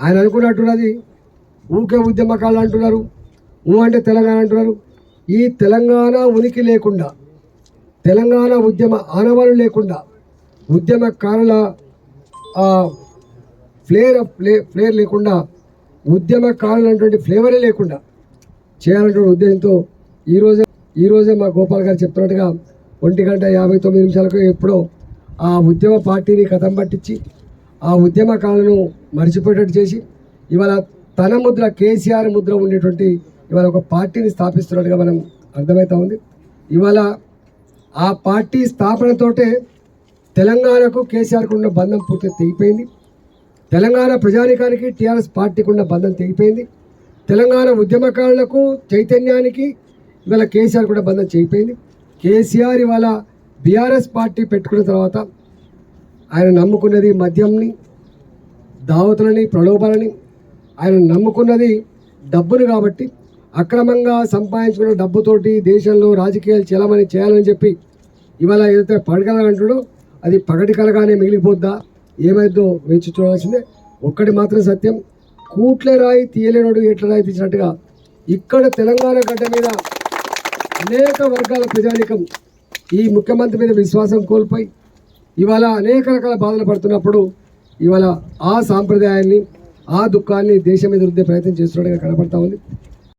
ఆయన అనుకున్నట్టున్నది ఊకే ఉద్యమకాలు అంటున్నారు. ఊ అంటే తెలంగాణ అంటున్నారు. ఈ తెలంగాణ ఉనికి లేకుండా తెలంగాణ ఉద్యమ ఆనవాలు లేకుండా ఉద్యమకారుల ఫ్లేర్ ఫ్లే ఫ్లేర్ లేకుండా ఉద్యమకారులు అనేటువంటి ఫ్లేవరే లేకుండా చేయాలనేటువంటి ఉద్దేశంతో ఈరోజే ఈరోజే మా గోపాల్ గారు చెప్తున్నట్టుగా ఒంటి గంట యాభై తొమ్మిది నిమిషాలకు ఎప్పుడో ఆ ఉద్యమ పార్టీని కథం పట్టించి ఆ ఉద్యమకాలను మర్చిపోయేటట్టు చేసి ఇవాళ తన ముద్ర కేసీఆర్ ముద్ర ఉండేటువంటి ఇవాళ ఒక పార్టీని స్థాపిస్తున్నట్టుగా మనం అర్థమవుతా ఉంది. ఇవాళ ఆ పార్టీ స్థాపనతోటే తెలంగాణకు కేసీఆర్కు ఉన్న బంధం పూర్తిగా తెగిపోయింది. తెలంగాణ ప్రజానికానికి టీఆర్ఎస్ పార్టీకి ఉన్న బంధం తెగిపోయింది. తెలంగాణ ఉద్యమకారులకు చైతన్యానికి ఇవాళ కేసీఆర్ కూడా బంధం చేయిపోయింది. కేసీఆర్ ఇవాళ బీఆర్ఎస్ పార్టీ పెట్టుకున్న తర్వాత ఆయన నమ్ముకున్నది మద్యంని దావతులని ప్రలోభాలని. ఆయన నమ్ముకున్నది డబ్బును కాబట్టి అక్రమంగా సంపాదించుకున్న డబ్బుతోటి దేశంలో రాజకీయాలు చేయాలని చేయాలని చెప్పి ఇవాళ ఏదైతే పడగలంటాడో అది పగటి కలగానే మిగిలిపోద్దా? ఏమైందో వేచి చూడాల్సిందే. ఒక్కటి మాత్రం సత్యం కూట్లే రాయి తీయలేనోడు ఎట్ల రాయి తీసినట్టుగా ఇక్కడ తెలంగాణ గడ్డ మీద అనేక వర్గాల ప్రజానికం ఈ ముఖ్యమంత్రి మీద విశ్వాసం కోల్పోయి ఇవాళ అనేక రకాల బాధలు పడుతున్నప్పుడు ఇవాళ ఆ సాంప్రదాయాన్ని ఆ దుఃఖాన్ని దేశం మీద రుద్దే ప్రయత్నం చేస్తున్నట్టుగా కనపడతా ఉంది.